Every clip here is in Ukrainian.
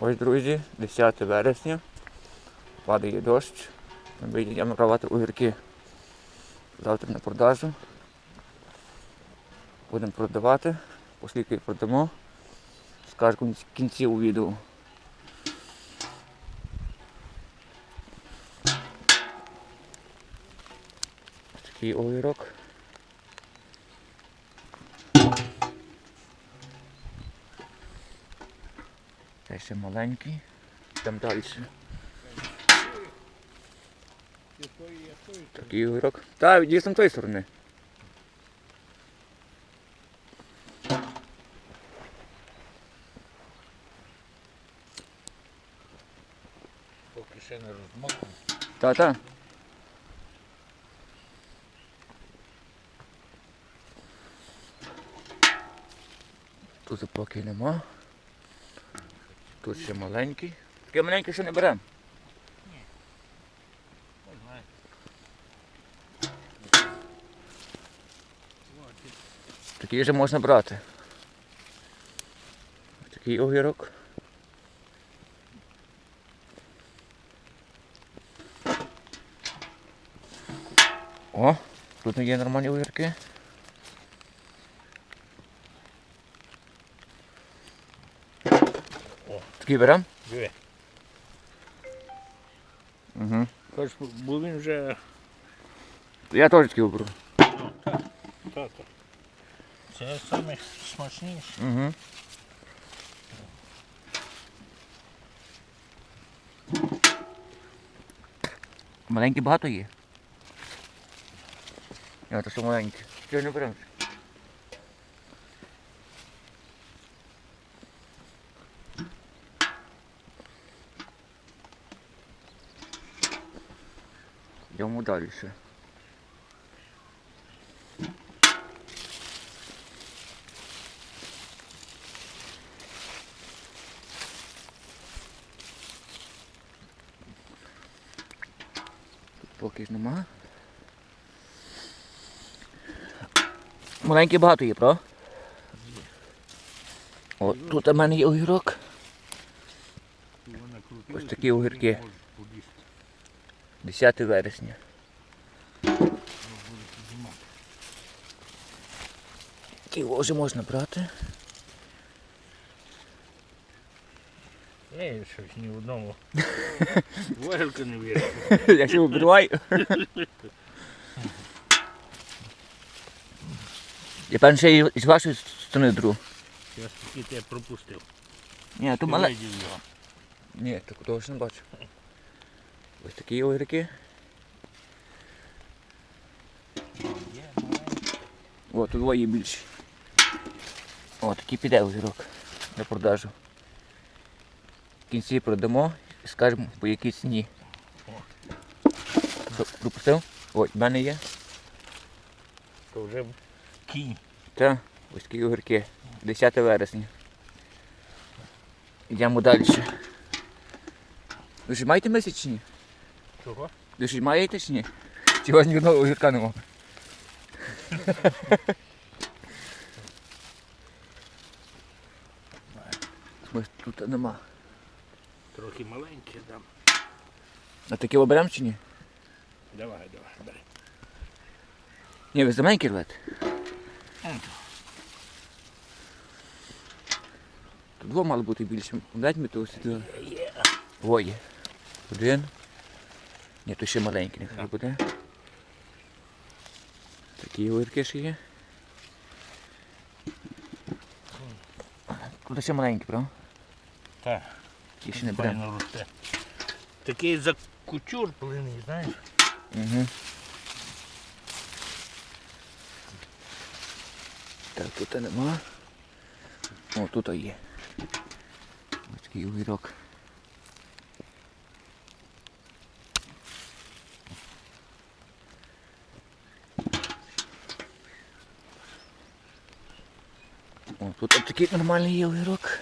Ось, друзі, 10 вересня. Падає дощ. Ми йдемо рвати огірки. Завтра на продажу. Будемо продавати. Оскільки продамо, скажу в кінці у відео. Ось Такий огірок. Цей ще маленький. Йдемо далі. Такий огірок. Так, дійсно тої сторони. Поки ще не розмокнув. Та-та. Тут поки нема. Тут ще маленький. Таке маленьке ще не беремо. Такий вже можна брати. Такий огірок. О, тут є нормальні огірки. Берем? Диви. Угу. Хоч, бо він вже Я теж такий беру. тато. Це саме смачніше. Угу. Маленькі багато є. Ні, то що маленькі. Чого не беремо? Йдемо далі. Поки ж нема. Маленький багато є, правда? О, тут у мене є огірок. Ось такі огірки. Може полізти. 10 вересня. Ті вже можна брати. Ей, щось ні в одному. Вигілка не вірю. Я ще обриваю. Я певно ще і з вашої сторони друг. Я таки тебе пропустив. Ні, то мале. Ні, так того ж не бачу. Ось такі огірки. О, тут двоє більші. О, такий піде огірок на продажу. В кінці продамо і скажемо по якій ціні. Що, пропустив? Ой, в мене є. То вже кінь. Та, ось такі огірки. 10 вересня. Йдемо далі. Ви ж маєте місяць чи ні? Чого? Ви ж маєте чи ні? Чи у вас ні одного огірка нема? Ось тут нема. Трохи маленький дам. А такі оберемо чи ні? Давай, давай, бери. Ні, ви за маленькі рвете? Тут два мало бути більше. Дайте мені того сюди. Двоє. Один. Ні, то ще маленький нехай буде. Такі огірки ще є. Тут ще маленький, правда? Так. Ще не беремо. Файно росте. Такий закучурплений, знаєш. Угу. Так, тут нема. О, тут є. Ось такий огірок. такий нормальний є огірок.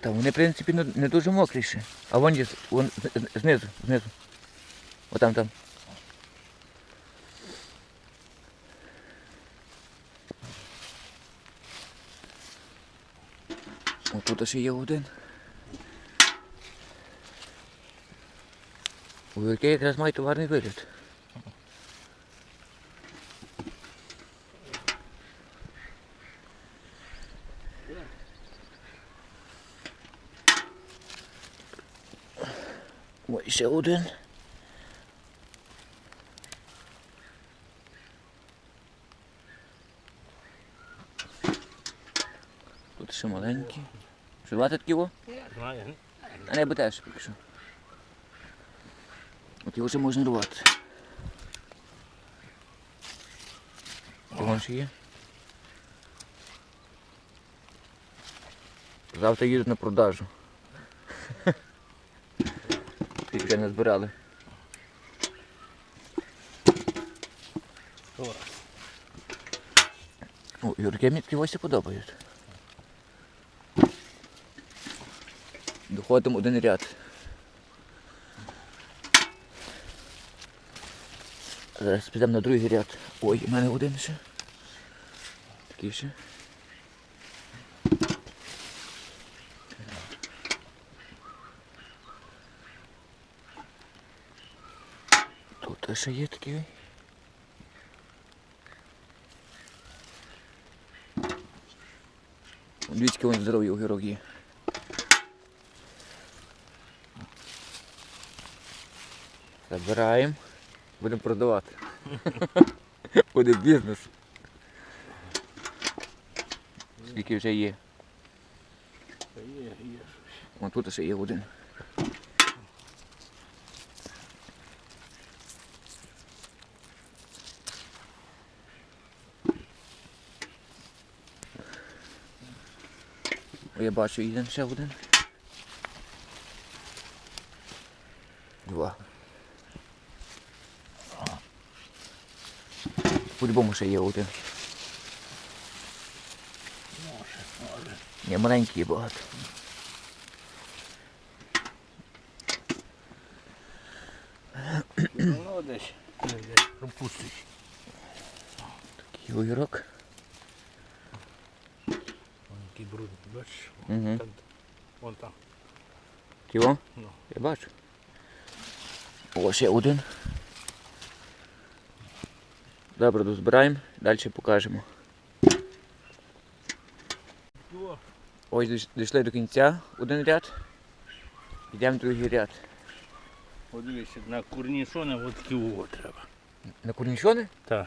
Та вони в принципі не дуже мокріші. А вон є вон, знизу, знизу. Отам там. Отут ще є один. У який якраз має товарний вигляд. Ой, ще один. Тут ще маленький. Жувати такі во? Знаю. А не теж поки що. От його вже можна рвати. Ще є. Завтра їдуть на продажу. Їх не збирали. О, Юрки мені такі ось і подобають. Доходимо один ряд. Зараз підемо на другий ряд. Ой, у мене один ще. Такий ще. Тут ще є такий. Дивіться, він здоровий огірок є. Забираємо. Будемо продавати. Буде бізнес. Скільки вже є. є, є. Вон тут ще є один. Я бачу один ще один. Два. По-любому ще є один. Може, може. Ні, маленький багато. Ну, десь. Пропустиш. Такий огірок. Який брудний, бачиш? Угу. Вон там. Його? Ну. Я бачу. О, ще один. Добре, дозбираємо, далі покажемо. Ось дійшли до кінця один ряд. Йдемо в другий ряд. от дивися, на курнішони от такі треба. На курнічони? Так.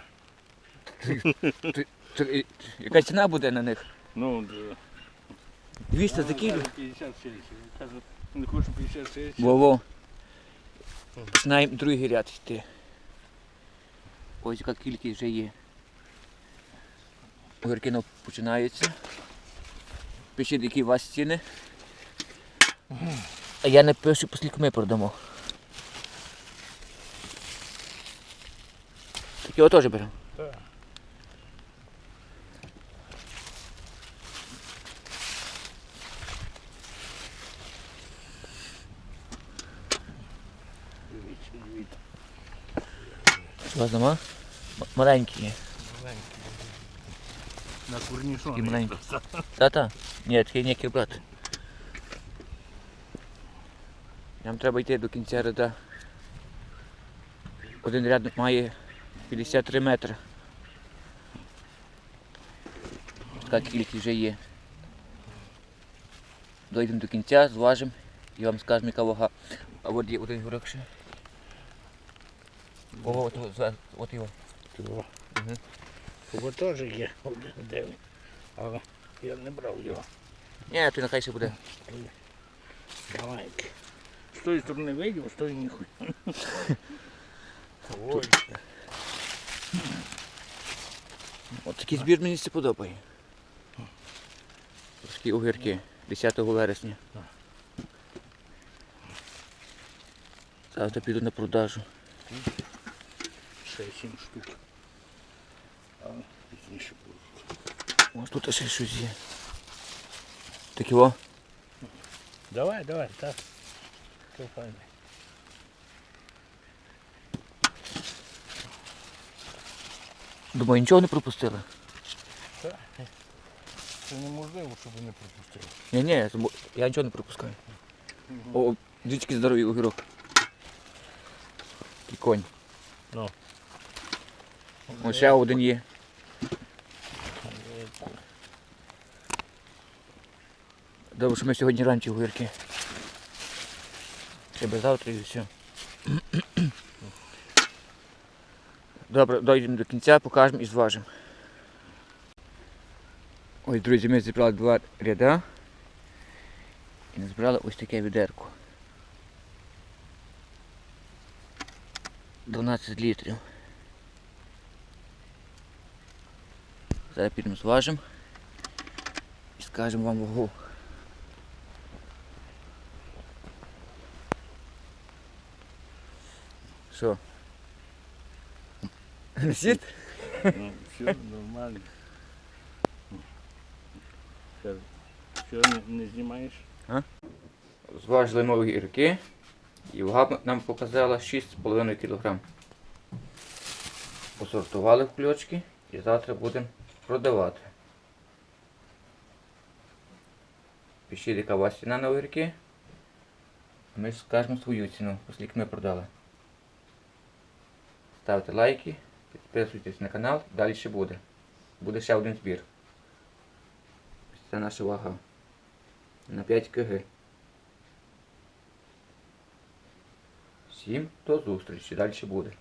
Яка ціна буде на них? Ну, да. 200 за кіло? 56. Кажу, не хочу 56. Во-во. Починаємо другий ряд йти. Ось яка кількість вже є. Огірки починається. починаються. Пишіть, які у вас ціни. А я не пишу, поскільки ми продамо. Так його теж беремо. Так. Дивіться, дивіться. У вас нема? М- Маленькі є. На курнішони. І маленький. Та-та. Ні, такий ніякий брат. Нам треба йти до кінця ряда. Один ряд має 53 метри. Така кількість вже є. Дойдемо до кінця, зважимо і вам скажемо, яка вага. А от є один гурок ще. О, от, от, от, його. Мгм. Його теж є день. Але я не брав його. Ні, то нехай ще буде. Маленький. З тої сторони видів, з тої ніхуя. Ой, От такий збір мені це подобає. Такі огірки 10 вересня. Завтра піду на продажу. Ще сім штук. А пізніше буде. Ось тут ще щось є. Такі о. Давай, давай, так. Все файне. Думаю, нічого не пропустили. Так. Це неможливо, щоб не пропустили. Ні, ні, я нічого не пропускаю. О, дички здоровий огірок. І конь. Ну. О, ще один є. Добре, що ми сьогодні ранці огірки. Треба завтра і все. Добре, дойдемо до кінця, покажемо і зважимо. Ось, друзі, ми зібрали два ряда і назбирали ось таке відерко. 12 літрів. Зараз підемо зважимо і скажемо вам вагу. Що? Несіть? Ну, все нормально. Все, все не, не знімаєш? Зважили ми огірки і вага нам показала 6,5 кг. Посортували в кульочки і завтра будемо продавати. Пишіть, яка у вас ціна на огірки. Ми скажемо свою ціну, оскільки ми продали. Ставте лайки, підписуйтесь на канал, далі ще буде. Буде ще один збір. Це наша вага. На 5 кг. Всім до зустрічі, далі буде.